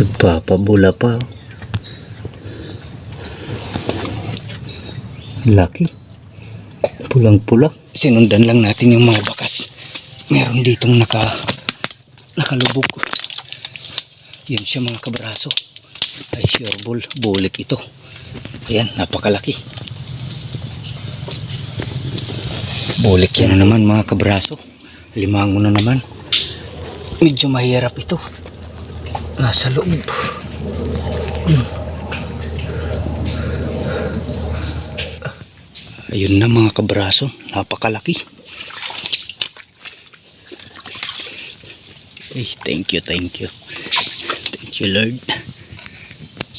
Nagpapabula pa. Laki. Pulang-pula. Sinundan lang natin yung mga bakas. Meron ditong naka nakalubog. Yan siya mga kabraso. Ay sure bull. Bulik ito. Ayan, napakalaki. Bulik yan na naman mga kabraso. Limango na naman. Medyo mahirap ito. Nasa loob. Hmm. Ayun na mga kabraso. Napakalaki. Ay, thank you, thank you. Thank you, Lord.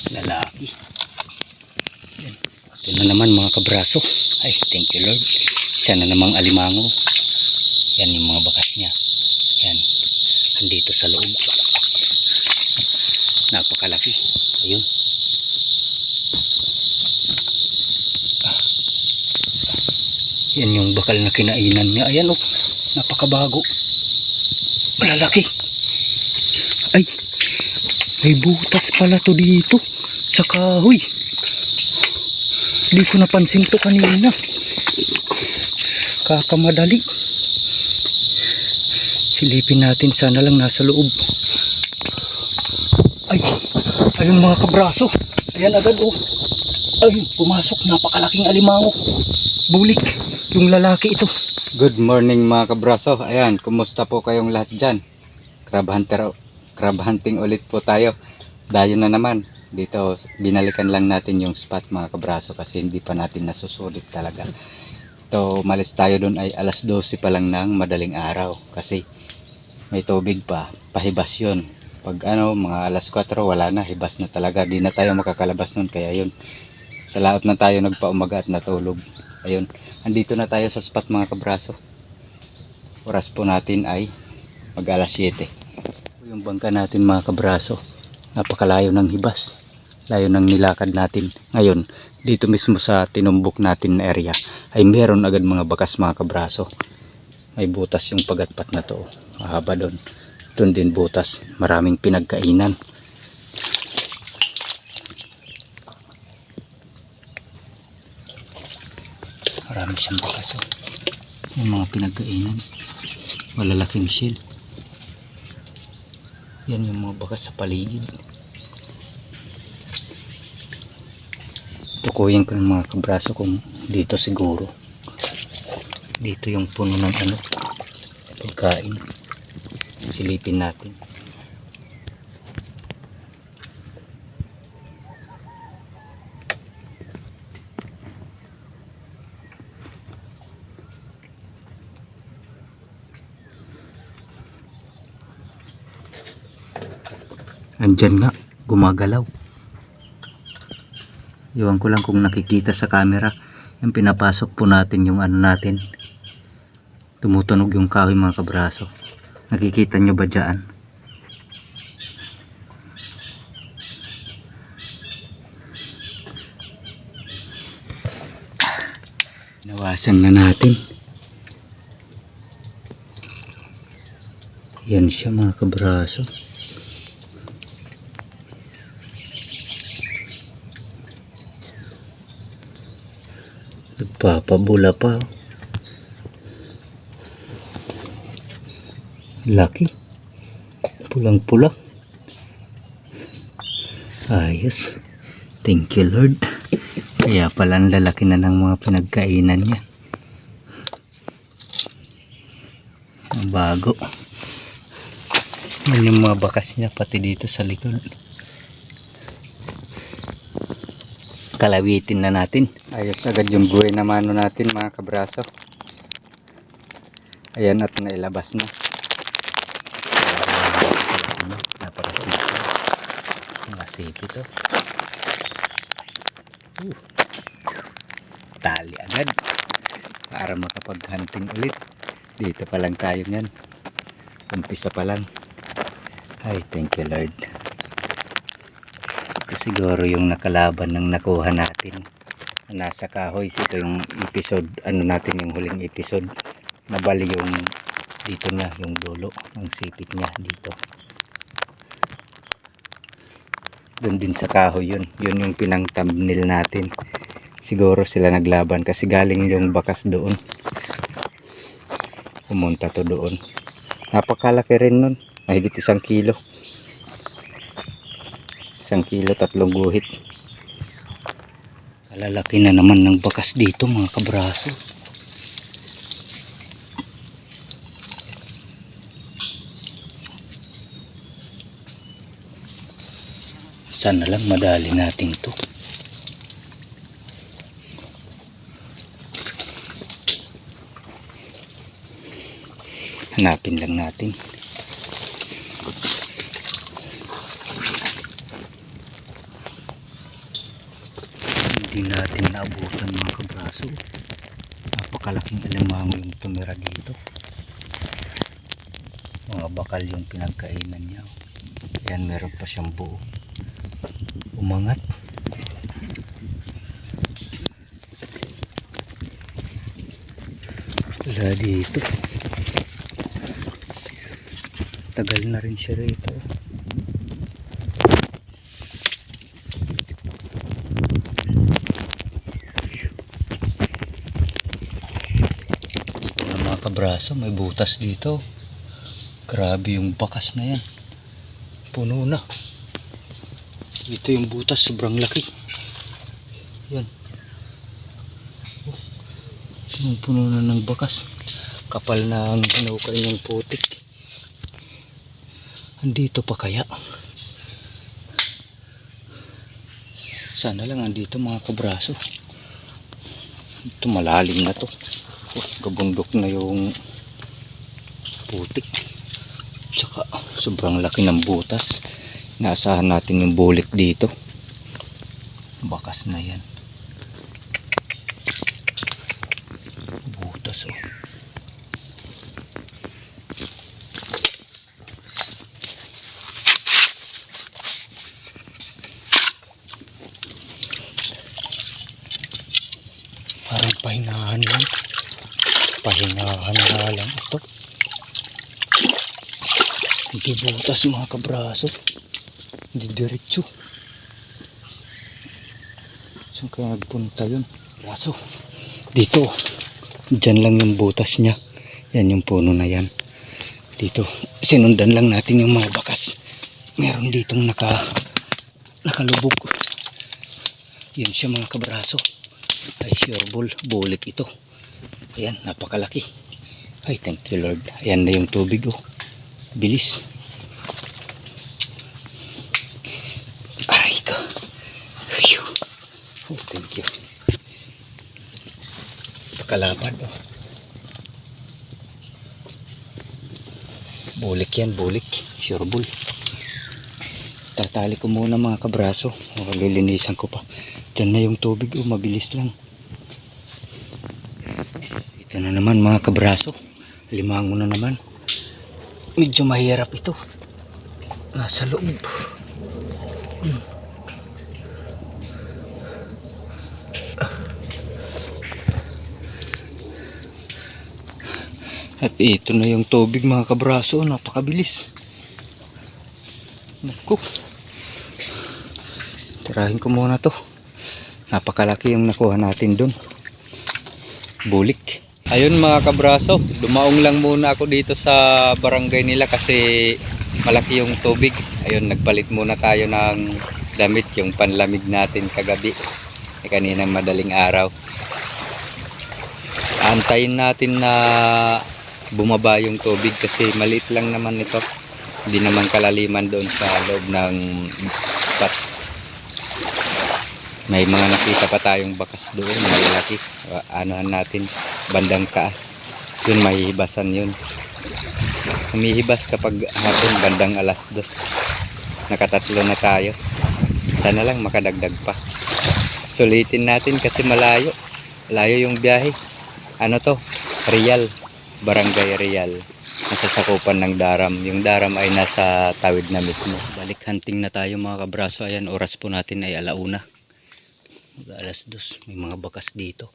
Lalaki. Ito na naman mga kabraso. Ay, thank you, Lord. Isa na namang alimango. Yan yung mga bakas niya. Yan. Andito sa loob. Napakalaki. Ayun. Yan yung bakal na kinainan niya. Ayan oh. Napakabago. Malalaki. Ay. May butas pala to dito. Sa kahoy. Hindi ko napansin to kanina. Kakamadali. Silipin natin. Sana lang nasa loob. Ay. Ayun mga kabraso. Ayan agad oh. Ayun. Pumasok. Napakalaking alimango. Bulik. Yung lalaki ito. Good morning mga kabraso. Ayan, kumusta po kayong lahat dyan? Crab hunter, crab hunting ulit po tayo. Dayo na naman. Dito, binalikan lang natin yung spot mga kabraso kasi hindi pa natin nasusulit talaga. Ito, malis tayo doon ay alas 12 pa lang ng madaling araw kasi may tubig pa. Pahibas yun. Pag ano, mga alas 4 wala na, hibas na talaga. Di na tayo makakalabas nun kaya yun. Sa laot na tayo nagpaumaga at natulog. Ayun, andito na tayo sa spot mga kabraso. Oras po natin ay mag alas 7. Yung bangka natin mga kabraso, napakalayo ng hibas. Layo ng nilakad natin. Ngayon, dito mismo sa tinumbok natin na area, ay meron agad mga bakas mga kabraso. May butas yung pagatpat na to. Mahaba doon. Doon din butas. Maraming pinagkainan. Marami siyang bakas. Oh. Yung mga pinagkainan. Malalaking shell. Yan yung mga bakas sa paligid. Tukuyin ko ng mga kabraso kung dito siguro. Dito yung puno ng ano. Pagkain. Silipin natin. Andyan nga, gumagalaw. Iwan ko lang kung nakikita sa camera. Yung pinapasok po natin yung ano natin. Tumutunog yung kahoy mga kabraso. Nakikita nyo ba dyan? Nawasan na natin. Yan siya mga kabraso. Nagpapabula pa. oh. Laki. Pulang-pula. Ayos. Thank you Lord. Kaya pala ang lalaki na ng mga pinagkainan niya. Bago. Yan yung mga bakas niya pati dito sa likod. Kalawitin na natin. Ayos agad yung buhay na mano natin mga kabraso. Ayan at nailabas na. Ano, napakasipit. Nakasipit to. Uh. Tali agad. Para makapag-hunting ulit. Dito pa lang tayo yan. Umpisa pa lang. Ay, thank you Lord. Ito siguro yung nakalaban ng nakuha natin. Na nasa kahoy. Ito yung episode. Ano natin yung huling episode. Nabali yung dito na yung dulo ng sipit niya dito Doon din sa kahoy yun. Yun yung pinang thumbnail natin. Siguro sila naglaban kasi galing yung bakas doon. Pumunta to doon. Napakalaki rin nun. Mahigit isang kilo. Isang kilo, tatlong guhit. Kalalaki na naman ng bakas dito mga kabraso. Sana lang madali natin to. Hanapin lang natin. Hindi natin naabutan mga kabraso. Napakalaking alimango yung tumira dito. Mga bakal yung pinagkainan niya. Yan meron pa siyang buo. Umangat. Wala dito. Tagal na rin siya rito. Mga kabraso, may butas dito. Grabe yung bakas na yan. Puno na. Ito yung butas, sobrang laki. Yan. Oh, puno na ng bakas. Kapal na ang hinukay ng putik. Andito pa kaya? Sana lang andito mga kabraso. Ito malalim na to. Oh, kabundok na yung putik. Tsaka sobrang laki ng butas. Naasahan natin yung bulik dito. Bakas na yan. Butas oh. Parang pahingahan lang. Pahingahan nga lang ito. Hindi butas mga kabraso. Hindi diretso. Saan kaya nagpunta yun? Braso. Dito. Diyan lang yung butas niya. Yan yung puno na yan. Dito. Sinundan lang natin yung mga bakas. Meron ditong naka nakalubog. Yan siya mga kabraso. Ay sure bull. Bulik ito. Ayan. Napakalaki. Ay thank you Lord. Ayan na yung tubig oh. Bilis. Oh, thank you. Pakalapad oh. Bulik yan, bulik. Sure bull. Tatali ko muna mga kabraso. O, lilinisan ko pa. Diyan na yung tubig oh, mabilis lang. Ito na naman mga kabraso. Limango na naman medyo mahirap ito nasa loob Hmm. At ito na yung tubig mga kabraso. Napakabilis. Naku. Tirahin ko muna to. Napakalaki yung nakuha natin dun. Bulik. Ayun mga kabraso, dumaong lang muna ako dito sa barangay nila kasi malaki yung tubig. Ayun, nagpalit muna tayo ng damit, yung panlamig natin kagabi. Eh, kanina madaling araw. Antayin natin na bumaba yung tubig kasi maliit lang naman ito. Hindi naman kalaliman doon sa loob ng spot. May mga nakita pa tayong bakas doon, malalaki. Anuhan natin, bandang taas. Yun, mahihibasan yun. Humihibas kapag hapon, bandang alas dos. Nakatatlo na tayo. Sana lang makadagdag pa. Sulitin natin kasi malayo. Malayo yung biyahe. Ano to? Real. Barangay Real. Nasa sakupan ng Daram. Yung Daram ay nasa tawid na mismo. Balik hunting na tayo mga kabraso. Ayan, oras po natin ay alauna. Mag alas dos. May mga bakas dito.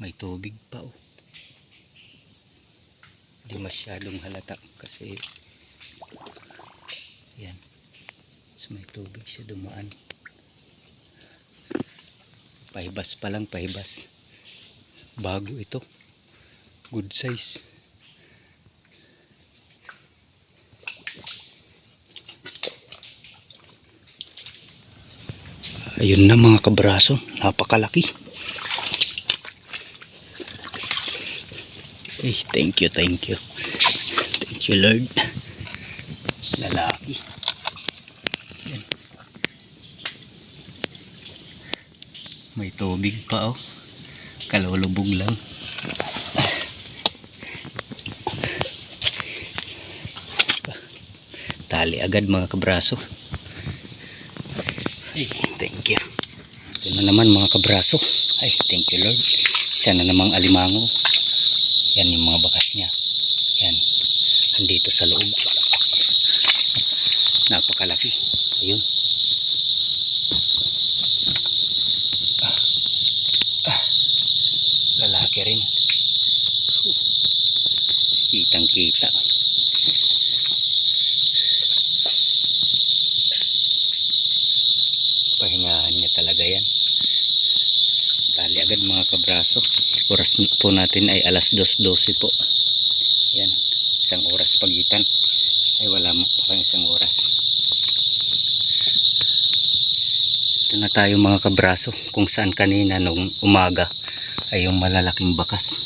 May tubig pa oh. Hindi masyadong halata kasi yan. Sa may tubig siya dumaan. Pahibas pa lang, pahibas. Bago ito. Good size. Ayun na mga kabraso, napakalaki. Eh, thank you, thank you. Thank you, Lord. Lalaki. Yan. May tubig pa oh. Kalulubog lang. Tali agad mga kabraso. Ay, thank you. Ito na naman mga kabraso. Ay, thank you Lord. Isa na namang alimango. Yan yung mga bakas niya. Yan. Andito sa loob. Napakalaki. Ayun. Ah. Ah. Lalaki rin. Huh. Kitang kita. Pahingahan niya talaga yan. Tali agad mga kabraso. Oras po natin ay alas 2.12 po. Yan. Isang oras pagitan. Ay wala mo. Parang isang oras. Ito na tayo mga kabraso. Kung saan kanina nung umaga ay yung malalaking bakas.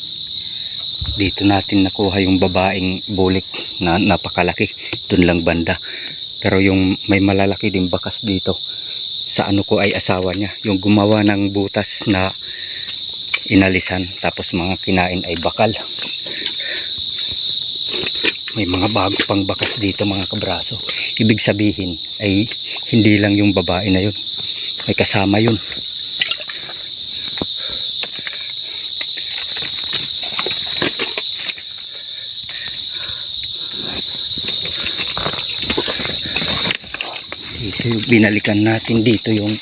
Dito natin nakuha yung babaeng bulik na napakalaki. Doon lang banda. Pero yung may malalaki din bakas dito sa ano ko ay asawa niya. Yung gumawa ng butas na inalisan tapos mga kinain ay bakal. May mga bago pang bakas dito mga kabraso. Ibig sabihin ay hindi lang yung babae na yun. May kasama yun. Dito yung binalikan natin dito yung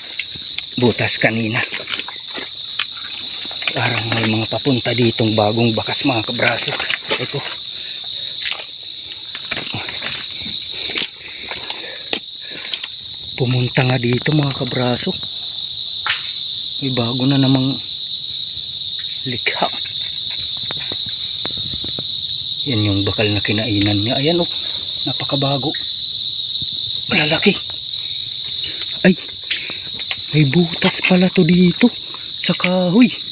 butas kanina. Parang may mga papunta ditong bagong bakas mga kabraso. Ito. Pumunta nga dito mga kabraso. May bago na namang likha. Yan yung bakal na kinainan niya. Ayan oh, napakabago. Malalaki. Ay, may butas pala to dito sa kahoy.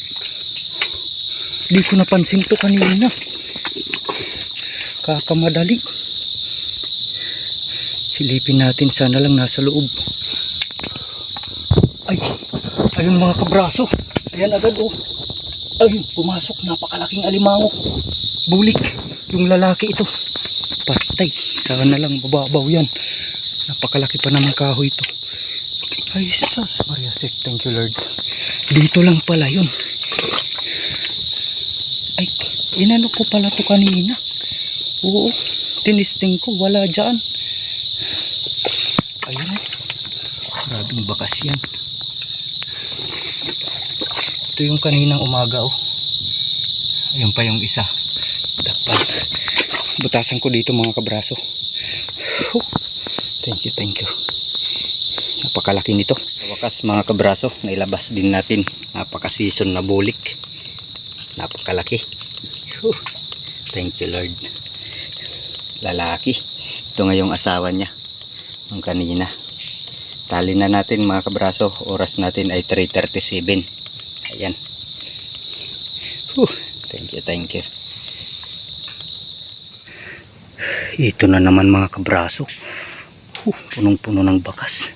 Di ko napansin to kanina. Kakamadali. Silipin natin sana lang nasa loob. Ay, ayun mga kabraso. Ayan agad oh. Ayun, pumasok. Napakalaking alimango. Bulik. Yung lalaki ito. Patay. Sana lang mababaw yan. Napakalaki pa naman kahoy ito. Ay, sus, Maria Sek, thank you Lord. Dito lang pala yun. Ay, inano ko pala to kanina. Oo, tinisting ko, wala dyan. Ayun, grabing bakas yan. Ito yung kaninang umaga, oh. Ayun pa yung isa. Dapat. Butasan ko dito mga kabraso. Huh. Thank you, thank you. Napakalaki nito. Sa wakas mga kabraso, nailabas din natin. Napaka-season na bulik. Napakalaki. Thank you Lord. Lalaki. Ito nga yung asawa niya. Nung kanina. Tali na natin mga kabraso. Oras natin ay 3.37. Ayan. Thank you, thank you. Ito na naman mga kabraso. Uh, punong-puno ng bakas.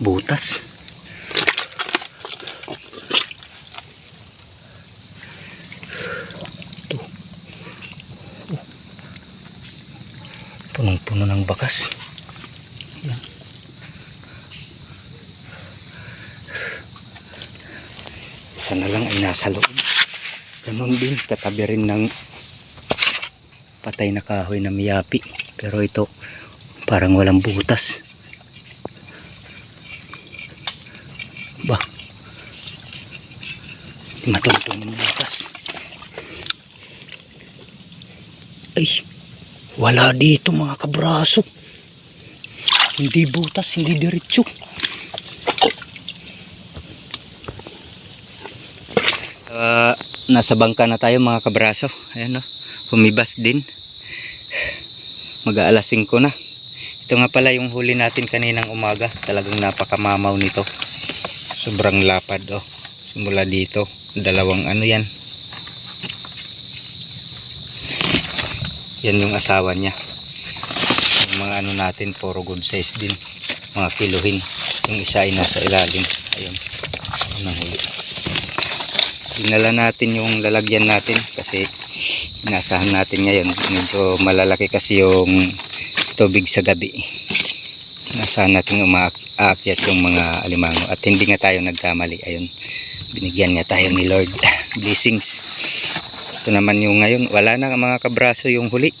Butas. Ito. Uh. Bakas. Yan. Sana lang ay nasa loob. Ganon din, katabi rin ng patay na kahoy na miyapi. Pero ito, parang walang butas. Ba? Matuntun yung butas. Ay, wala dito mga kabraso. Hindi butas, hindi diretso. Ah, nasa bangka na tayo mga kabraso. Ayan o. Humibas din. Mag-aalas 5 na. Ito nga pala yung huli natin kaninang umaga. Talagang napakamamaw nito. Sobrang lapad oh. Simula dito. Dalawang ano yan. Yan yung asawa niya. Yung mga ano natin, puro good size din. Mga kiluhin. Yung isa ay nasa ilalim. Ayun. Ayun ang huli. Dinala natin yung lalagyan natin kasi inasahan natin ngayon. Medyo malalaki kasi yung tubig sa gabi. Inasahan natin umaakyat yung mga alimango at hindi nga tayo nagkamali. Ayun. Binigyan nga tayo ni Lord. Blessings. Ito naman yung ngayon. Wala na mga kabraso yung huli.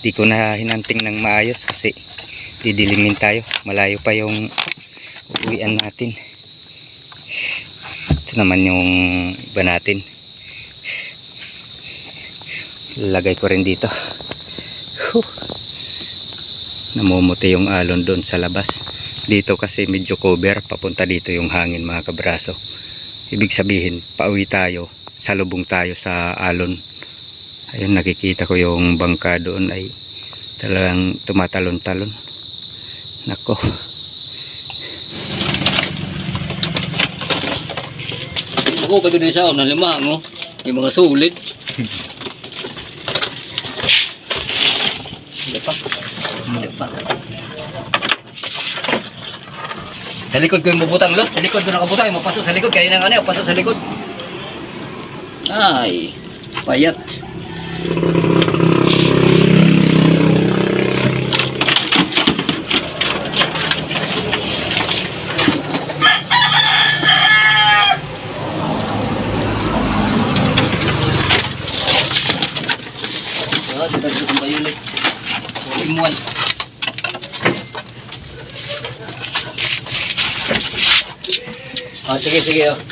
Di ko na hinanting ng maayos kasi didilimin tayo. Malayo pa yung uwian natin. Ito naman yung iba natin. Lagay ko rin dito. Whew. Namumuti yung alon doon sa labas. Dito kasi medyo cover. Papunta dito yung hangin mga kabraso. Ibig sabihin, pauwi tayo. Salubong tayo sa alon. Ayun, nakikita ko yung bangka doon ay talagang tumatalon-talon. Nako. Ako pag na sa na limango, yung mga sulit. Hindi pa. Hindi pa. Sa likod ko yung bubutang lo. Sa likod ko nakabutang. Mapasok sa likod. Kaya nang ano, pasok sa likod. All in one. Ah, sige, sige. Oh.